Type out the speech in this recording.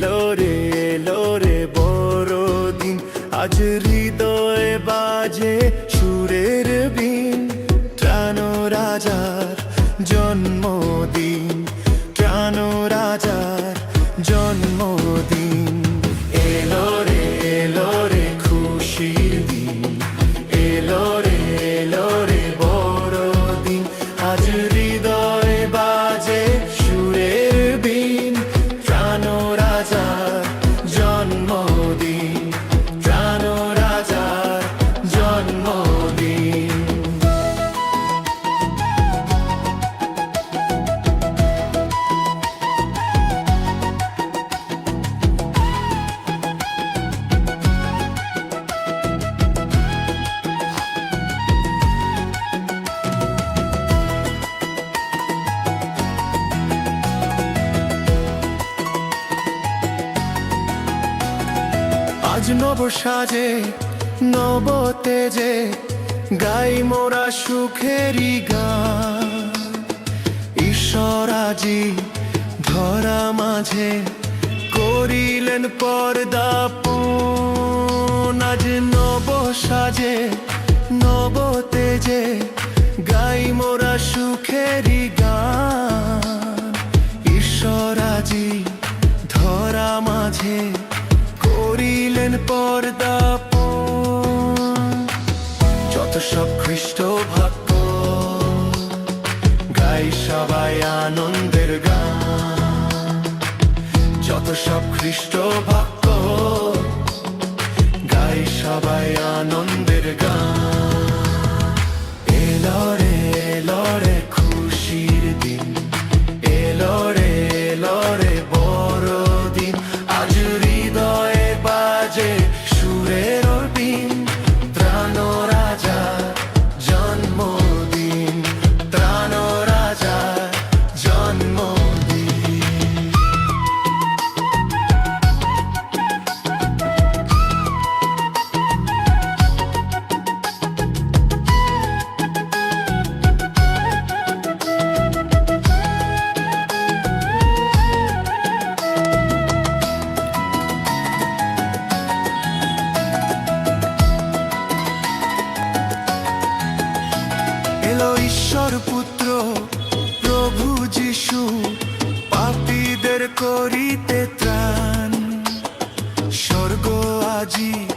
এলো রে এলো রে বড়দিন। আজ হৃদয়ে বাজে সুরের বিন। প্রাণ রাজার জন্মদিন। প্রাণ রাজার জন্মদিন। নব সাজে, নব তেজে, গাই মোরা সুখেরই গান ঈশ্বর আজি ধরা মাঝে করিলেন পর্দা আজ নব সাজে, নব তেজে, গাই মোরা সুখেরই গান ঈশ্বর আজি ধরা মাঝে পর্দা যত সব খ্রিস্ট ভক্ত গাই সবাই আনন্দের গান। যত সব খ্রিস্ট ভক্ত যিশু পাপীদের করিতে ত্রাণ। স্বর্গ আজি